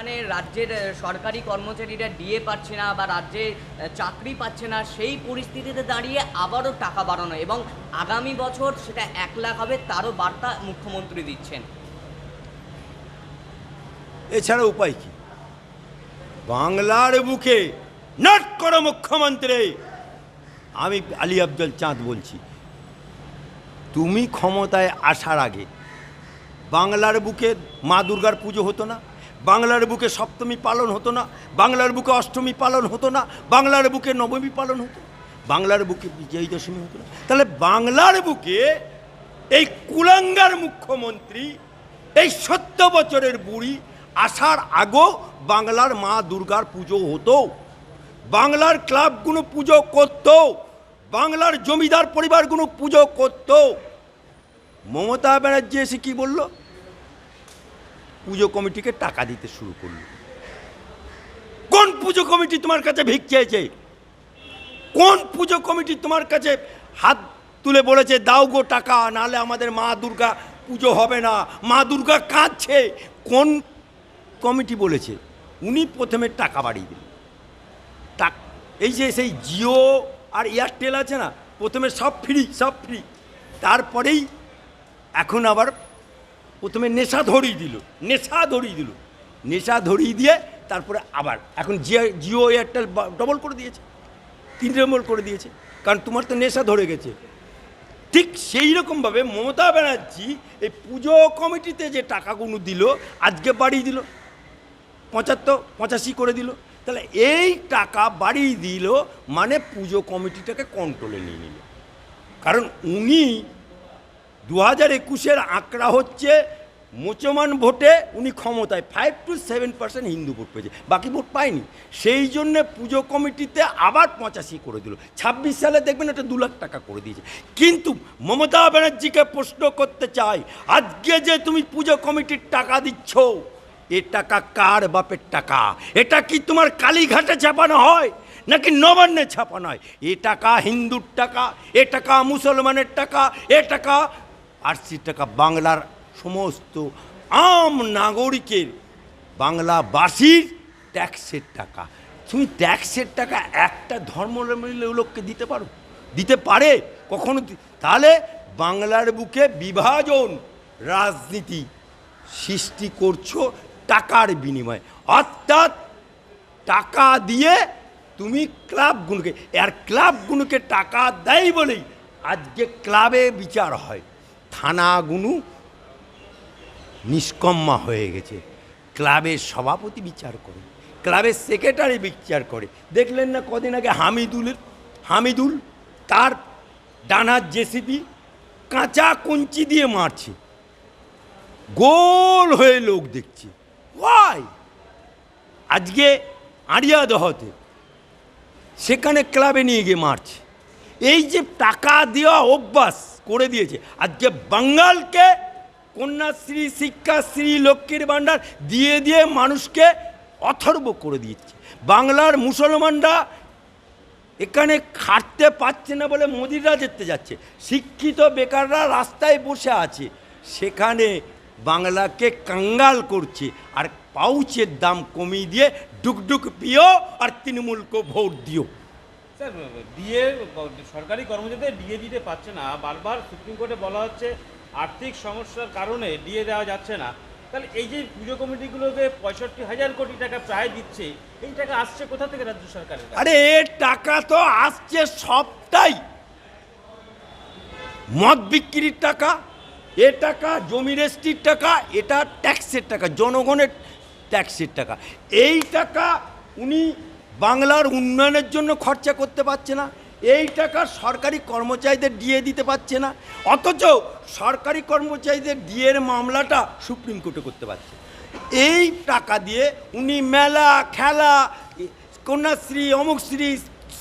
এখানে রাজ্যের সরকারি কর্মচারীরা ডিএ পাচ্ছে না বা রাজ্যে চাকরি পাচ্ছে না, সেই পরিস্থিতিতে দাঁড়িয়ে আবারও টাকা বাড়ানো এবং আগামী বছর সেটা এক লাখ হবে তারও বার্তা মুখ্যমন্ত্রী দিচ্ছেন। এছাড়া উপায় কি? বাংলার বুকে নট করো মুখ্যমন্ত্রী! আমি আলী আফজল চাঁদ বলছি, তুমি ক্ষমতায় আসার আগে বাংলার বুকে মা দুর্গার পুজো হতো না? বাংলার বুকে সপ্তমী পালন হতো না, বাংলার বুকে অষ্টমী পালন হতো না, বাংলার বুকে নবমী পালন হতো, বাংলার বুকে বিজয়ী দশমী হতো না। তাহলে বাংলার বুকে এই কুলাঙ্গার মুখ্যমন্ত্রী, এই সত্য বছরের বুড়ি আসার আগেও বাংলার মা দুর্গার পুজো হতো, বাংলার ক্লাবগুলো পুজো করতো, বাংলার জমিদার পরিবারগুলো পুজো করতো। মমতা ব্যানার্জি এসে কি বলল? পুজো কমিটিকে টাকা দিতে শুরু করল। কোন পুজো কমিটি তোমার কাছে ভিক চেয়েছে? কোন পুজো কমিটি তোমার কাছে হাত তুলে বলেছে, দাও গো টাকা, নাহলে আমাদের মা দুর্গা পুজো হবে না, মা দুর্গা কাঁদছে। কোন কমিটি বলেছে? উনি প্রথমে টাকা বাড়িয়ে টাক এই যে সেই জিও আর এয়ারটেল আছে না, প্রথমে সব ফ্রি সব ফ্রি তারপরেই এখন আবার প্রথমে নেশা ধরিয়ে দিল, নেশা ধরিয়ে দিল। নেশা ধরিয়ে দিয়ে তারপরে আবার, এখন জিও জিও এয়ারটেল ডবল করে দিয়েছে, তিন ডবল করে দিয়েছে, কারণ তোমার তো নেশা ধরে গেছে। ঠিক সেই রকমভাবে মমতা ব্যানার্জি এই পুজো কমিটিতে যে টাকাগুলো দিল, আজকে বাড়িয়ে দিল, পঁচাত্তর, পঁচাশি করে দিল। তাহলে এই টাকা বাড়িয়ে দিল মানে পুজো কমিটিটাকে কন্ট্রোলে নিয়ে নিল। কারণ উনি দু হাজার একুশের আঁকড়া হচ্ছে মুসলমান ভোটে উনি ক্ষমতায় five two seven percent Hindu vote পেয়েছে, বাকি ভোট পায়নি। সেই জন্যে পুজো কমিটিতে আবার পঁচাশি করে দিল। ছাব্বিশ সালে দেখবেন এটা দু লাখ টাকা করে দিয়েছে। কিন্তু মমতা ব্যানার্জিকে প্রশ্ন করতে চাই, আজকে যে তুমি পুজো কমিটির টাকা দিচ্ছ, এ টাকা কার বাপের টাকা? এটা কি তোমার কালীঘাটে চাপানো হয়, নাকি নবান্নে ছাপানো হয়? এ টাকা হিন্দুর টাকা, এ টাকা মুসলমানের টাকা, এ টাকা আরসি টাকা বাংলার সমস্ত আম নাগরিকের বাংলাবাসীর ট্যাক্সের টাকা। তুমি ট্যাক্সের টাকা একটা ধর্মের লোককে দিতে পারো? দিতে পারে? কখনো তাহলে বাংলার বুকে বিভাজন রাজনীতি সৃষ্টি করছ টাকার বিনিময়ে। অর্থাৎ টাকা দিয়ে তুমি ক্লাবগুলোকে আর ক্লাবগুলোকে টাকা দেয় বলেই আজকে ক্লাবে বিচার হয়। থানাগুলো নিষ্কম্মা হয়ে গেছে। ক্লাবের সভাপতি বিচার করে, ক্লাবের সেক্রেটারি বিচার করে। দেখলেন না কদিন আগে হামিদুলের, হামিদুল তার ডানার জেসিপি কাঁচা কঞ্চি দিয়ে মারছে। গোল হয়ে লোক দেখছে। ওয়াই! আজকে আড়িয়া দহতে সেখানে ক্লাবে নিয়ে গিয়ে মারছে। এই যে টাকা দেওয়া অভ্যাস করে দিয়েছে। আজকে বাঙ্গালকে কন্যাশ্রী, শিক্ষাশ্রী, লক্ষ্মীর ভাণ্ডার দিয়ে দিয়ে মানুষকে অথর্ব করে দিচ্ছে বাংলার মুসলমানরা এখানে খাটতে পারছে না বলে মোদিরা যেতে যাচ্ছে। শিক্ষিত বেকাররা রাস্তায় বসে আছে। সেখানে বাংলাকে কাঙ্গাল করছে আর পাউচের দাম কমিয়ে দিয়ে ডুকডুক পিও আর তৃণমূলকে ভোট দিও। স্যার, ডিএ, সরকারি কর্মচারীদের ডিএ দিতে পারছে না। বারবার সুপ্রিম কোর্টে বলা হচ্ছে আর্থিক সমস্যার কারণে ডিএ দেওয়া যাচ্ছে না। তাহলে এই যে পুজো কমিটিগুলোকে পঁয়ষট্টি হাজার কোটি টাকা প্রায় দিচ্ছে, এই টাকা আসছে কোথা থেকে রাজ্য সরকারের? আরে টাকা তো আসছে সবটাই। মদ বিক্রির টাকা, এ টাকা জমি রেস্টির টাকা, এটা ট্যাক্সের টাকা, জনগণের ট্যাক্সের টাকা। এই টাকা উনি বাংলার উন্নয়নের জন্য খরচা করতে পারছে না। এই টাকা সরকারি কর্মচারীদের দিয়ে দিতে পারছে না। অথচ সরকারি কর্মচারীদের ডিএর মামলাটা সুপ্রিম কোর্টে করতে পারছে। এই টাকা দিয়ে উনি মেলা, খেলা, কন্যাশ্রী অমুকশ্রী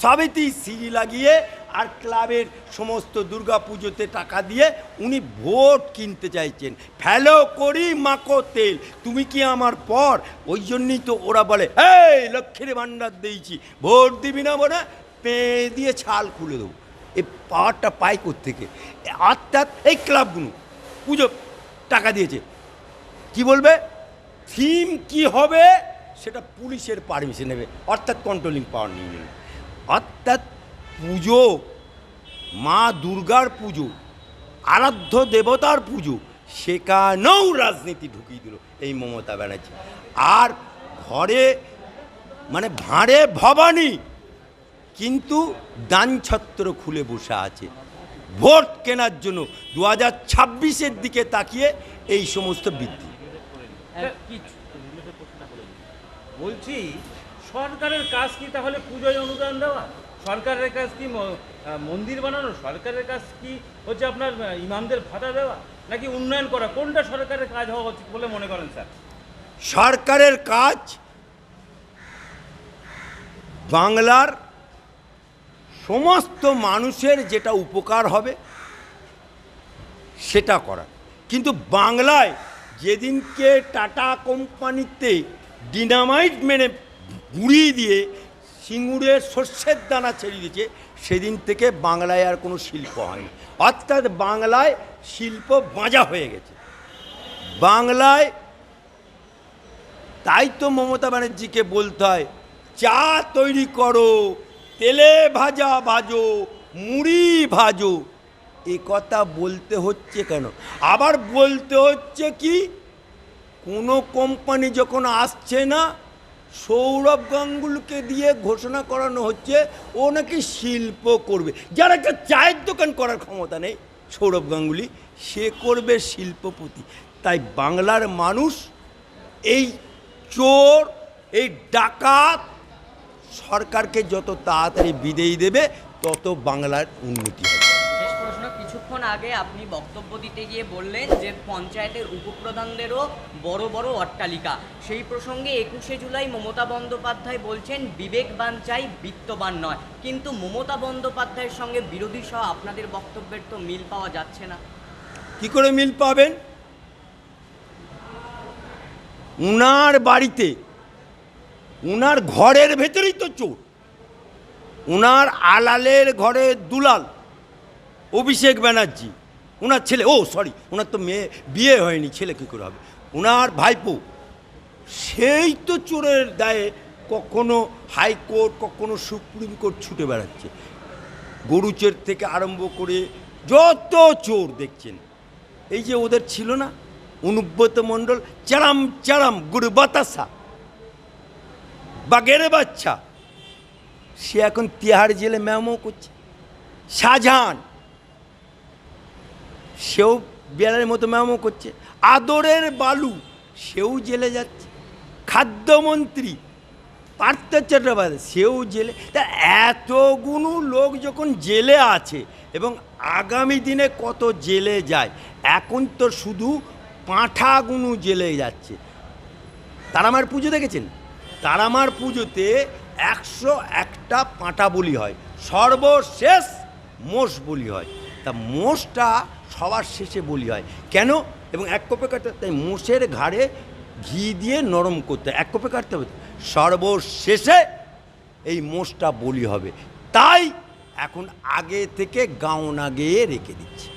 সাবিত্রী, সিঁড়ি লাগিয়ে আর ক্লাবের সমস্ত দুর্গা পুজোতে টাকা দিয়ে উনি ভোট কিনতে চাইছেন। ফেলো করি মাকো তেল, তুমি কি আমার পর? ওই জন্যই তো ওরা বলে, এই, লক্ষ্মীর ভাণ্ডার দিয়েছি, ভোট দিবি না বলে পেয়ে দিয়ে ছাল খুলে দেবো। এই পাওয়ারটা পাই থেকে অর্থাৎ এই ক্লাবগুলো, পুজো টাকা দিয়েছে। কি বলবে? থিম কি হবে? সেটা পুলিশের পারমিশন নেবে, অর্থাৎ কন্ট্রোলিং পাওয়ার নিয়ে নেবে। অর্থাৎ পুজো, মা দুর্গার পুজো, আরাধ্য দেবতার পুজো, সেখানেও রাজনীতি ঢুকিয়ে দিল এই মমতা ব্যানার্জি। আর ঘরে মানে ভাঁড়ে ভবানী, কিন্তু দানছত্র খুলে বসে আছে। ভোট কেনার জন্য দু হাজার ছাব্বিশের দিকে তাকিয়ে এই সমস্ত বৃদ্ধি। বলছি, সরকারের কাজ কি তাহলে পুজোয় অনুদান দেওয়া? সরকারের কাজ কি মন্দির বানানো, সরকারের কাজ কি হচ্ছে আপনার ইমামদের ভাতা দেওয়া, নাকি উন্নয়ন করা? কোনটা সরকারের কাজ হওয়া উচিত বলে মনে করেন স্যার? সরকারের কাজ বাংলার সমস্ত মানুষের যেটা উপকার হবে, সেটা করা। কিন্তু বাংলায় যেদিনকে টাটা কোম্পানিতে ডিনামাইট মেনে গুঁড়িয়ে দিয়ে সিঙ্গুরের শস্যের দানা ছেড়ে দিয়েছে, সেদিন থেকে বাংলায় আর কোনো শিল্প হয়নি। অর্থাৎ বাংলায় শিল্প বাঁজা হয়ে গেছে। বাংলায়, তাই তো মমতা ব্যানার্জিকে বলতে হয়, চা তৈরি করো, তেলে ভাজা ভাজো, মুড়ি ভাজো। এ কথা বলতে হচ্ছে কেন? আবার বলতে হচ্ছে কি, কোনো কোম্পানি যখন আসছে না সৌরভ গাঙ্গুলকে দিয়ে ঘোষণা করানো হচ্ছে ও নাকি শিল্প করবে। যার একটা চায়ের দোকান করার ক্ষমতা নেই, সৌরভ গাঙ্গুলি, সে করবে শিল্পপতি। তাই বাংলার মানুষ এই চোর, এই ডাকাত সরকারকে যত তাড়াতাড়ি বিদেয়ী দেবে, তত বাংলার উন্নতি হবে। কিছুক্ষণ আগে আপনি বক্তব্য দিতে গিয়ে বললেন যে পঞ্চায়েতের উপপ্রধানদেরও বড় বড় অট্টালিকা। সেই প্রসঙ্গে একুশে জুলাই মমতা বন্দ্যোপাধ্যায় বলছেন, বিবেকবান চাই, বিত্তবান নয়। কিন্তু মমতা বন্দ্যোপাধ্যায়ের সঙ্গে বিরোধী সহ আপনাদের বক্তব্যের তো মিল পাওয়া যাচ্ছে না। কি করে মিল পাবেন? উনার বাড়িতে, উনার ঘরের ভেতরেই তো চোর। উনার আলালের ঘরে দুলাল। অভিষেক ব্যানার্জি। ওনার ছেলে, ও সরি ওনার তো মেয়ে, বিয়ে হয়নি, ছেলে কী করে হবে? ওনার ভাইপো, সেই তো চোরের দায়ে কখনো হাইকোর্ট কখনো সুপ্রিম কোর্ট ছুটে বেড়াচ্ছে। গরুচের থেকে আরম্ভ করে যত চোর দেখছেন, এই যে ওদের ছিল না? অনুব্রত মণ্ডল, চারাম চারাম, গুরু বাতাসা, বাগের বাচ্চা, সে এখন তিহার জেলে ম্যামও করছে। শাহজাহান সেও বিড়ালের মতো ম্যামো করছে। আদরের বালু, সেও জেলে যাচ্ছে। খাদ্যমন্ত্রী, পার্থ চট্টোপাধ্যায়, সেও জেলে তা এতগুলো লোক যখন জেলে আছে এবং আগামী দিনে কত জেলে যায়, এখন তো শুধু পাঁঠাগুলো জেলে যাচ্ছে। তারামার পুজো দেখেছেন? তারামার পুজোতে একশো একটা পাঁঠা বলি হয়। সর্বশেষ মোষ বলি হয়। তা মোষটা সবার শেষে বলি হয়। কেন? এবং এক কপে কাটতে তাই মোষের ঘাড়ে ঘি দিয়ে নরম করতে। এক কপে কাটতে হবে। সর্বশেষে এই মোষটা বলি হবে। তাই এখন আগে থেকে গাওনা গেয়ে রেখে দিচ্ছে।